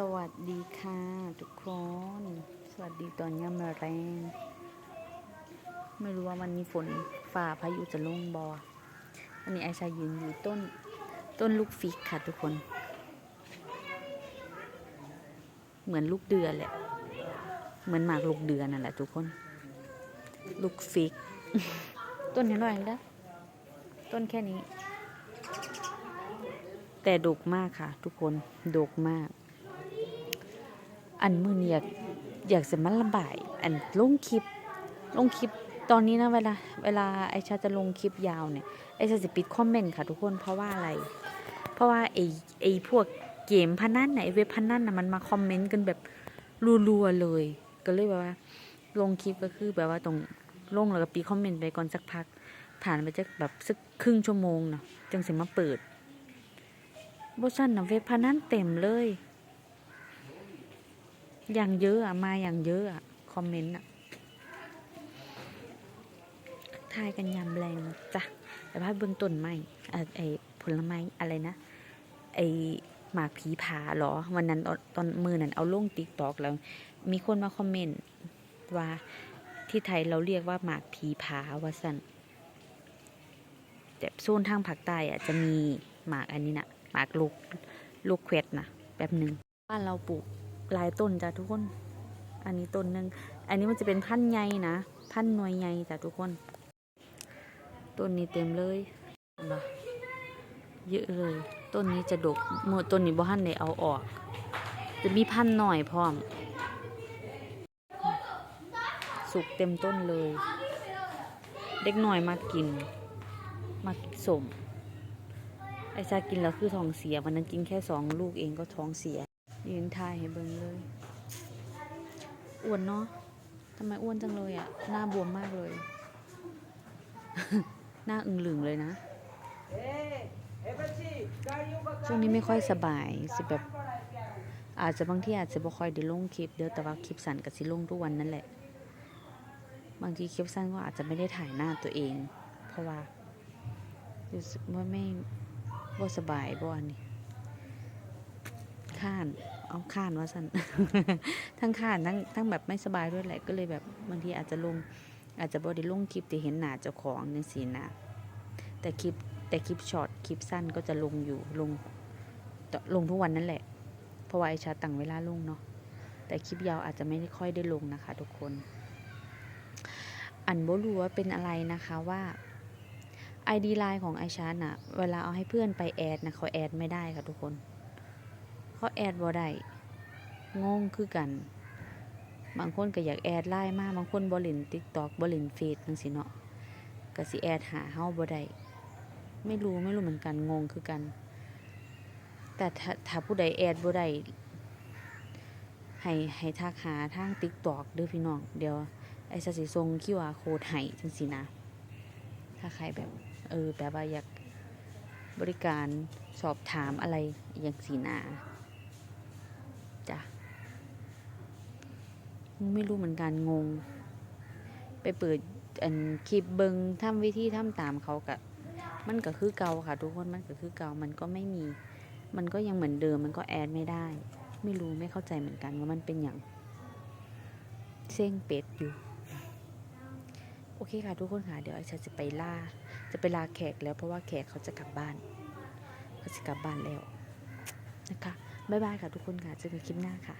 สวัสดีค่ะทุกคน สวัสดีตอนย่ำแรง ไม่รู้ว่าวันนี้ฝนฝ่าพายุจะลงบออันนี้ไอชายืนอยู่ต้นต้นลูกฟิกค่ะทุกคน เหมือนลูกเดือนแหละ เหมือนหมากลูกเดือนนั่นแหละทุกคน ลูกฟิก ต้นน้อยๆแล้วต้นแค่นี้ แต่ดกมากค่ะ ทุกคนดกมาก อันมือนี้อยากอยากจะมาระบาย อันลงคลิป ลงคลิปตอนนี้นะเวลาเวลาไอชาจะลงคลิปยาวเนี่ยไอชาจะปิดคอมเมนต์ค่ะทุกคนเพราะว่าอะไร เพราะว่าไอไอพวกเกมพนันไหนเว็บพนันนะมันมาคอมเมนต์กันแบบรัวๆเลย ก็เลยแบบว่า ลงคลิปก็คือแบบว่าตรงลงแล้วก็ปิดคอมเมนต์ไปก่อนสักพัก ผ่านไปจะแบบสักครึ่งชั่วโมงเนาะจึงสิมาเปิดบชันนะเว็บพนันเต็มเลย อย่างเยอะอะมาอย่างเยอะอะคอมเมนต์อะทายกันยำแรงจ้ะแต่ว่าเบื้องต้นไม่อะไอผลไม้อะไรนะไอหมากผีผาหรอ วันนั้นตอนมือนั้นเอาลงติ๊กตอกแล้ว มีคนมาคอมเมนต์ว่าที่ไทยเราเรียกว่าหมากผีผาว่าสันแต่โซนทางภาคใต้อะจะมีหมากอันนี้นะหมากลูกลูกเควดนะแบบหนึ่งบ้านเราปลูก หลายต้นจ้ะทุกคน อันนี้ต้นหนึ่งอันนี้มันจะเป็นพันธุ์ใหญ่นะพันธุ์หน่วยใหญ่จ้ะทุกคน ต้นนี้เต็มเลยเห็นปะเยอะเลย ต้นนี้จะดกเมื่อต้นนี้บ่ทันได้เอาออก จะมีพันธุ์หน่อยพร้อม สุกเต็มต้นเลย เด็กหน่อยมากิน มาสมไอชากินแล้วคือท้องเสียวันนั้นกินแค่สองลูกเองก็ท้องเสีย ยืนถ่ายให้เบิ่งเลย อ้วนเนาะทำไมอ้วนจังเลยอะ่ะหน้าบวมมากเลย หน้าอึงหลึงเลยนะ ช่วงนี้ไม่ค่อยสบายสิแบบ อาจจะบางที่อาจจะบ่ค่อยได้ลงคลิปเดียวแต่ว่าคลิปสั้นกับสิลงทุกวันนั่นแหละ บางทีคลิปสั้นก็อาจจะไม่ได้ถ่ายหน้าตัวเอง เพราะว่ารู้สึกว่าไม่บ่สบายบ่อันนี้ข้าน เอาข้านว่าสันทั้งข้านทั้งทั้งแบบไม่สบายด้วยแหละก็เลยแบบบางทีอาจจะลง อาจจะบอได้ลงคลิปที่เห็นหน้าเจ้าของจังสีนะแต่คลิปแต่คลิปช็อตคลิปสั้นก็จะลงอยู่ลงลงทุกวันนั่นแหละ เพราะว่าไอชาตั้งเวลาลงเนาะแต่คลิปยาวอาจจะไม่ได้ค่อยได้ลงนะคะ ทุกคน อันบรู้ว่าเป็นอะไรนะคะว่า ID ไลน์ของไอชาน่ะ เวลาเอาให้เพื่อนไปแอดนะเขาแอดไม่ได้ค่ะทุกคน เขาแอดบ่ได้งงคือกัน บางคนก็อยากแอดไลน์มาบางคนบ่เล่น TikTok บ่เล่นเฟซจังซี่เนาะก็สิแอดหาเฮาบ่ได้ไม่รู้ไม่รู้เหมือนกันงงคือกัน แต่ถ้าถ้าผู้ใดแอดบ่ได้ให้ให้ทักหาทาง TikTok เด้อพี่น้อง เดี๋ยวไอ้สิส่ง QR code ให้จังซี่นะ ถ้าใครแบบ เออแบบว่าอยากบริการสอบถามอะไรอย่างสีนาจ้ะ ไม่รู้เหมือนกันงง ไปเปิดอันคลิปเบิงทำวิธีทำตามเขากะมันก็คือเก่าค่ะ ทุกคนมันก็คือเก่ามันก็ไม่มี มันก็ยังเหมือนเดิมมันก็แอดไม่ได้ ไม่รู้ไม่เข้าใจเหมือนกันว่ามันเป็นอย่างเส้งเป็ดอยู่ โอเคค่ะทุกคนค่ะ เดี๋ยวไอชาจะไปล่า จะไปลาแขกแล้วเพราะว่าแขกเขาจะกลับบ้าน เขาจะกลับบ้านแล้วนะคะบ๊ายบายค่ะทุกคนค่ะเจอกันคลิปหน้าค่ะ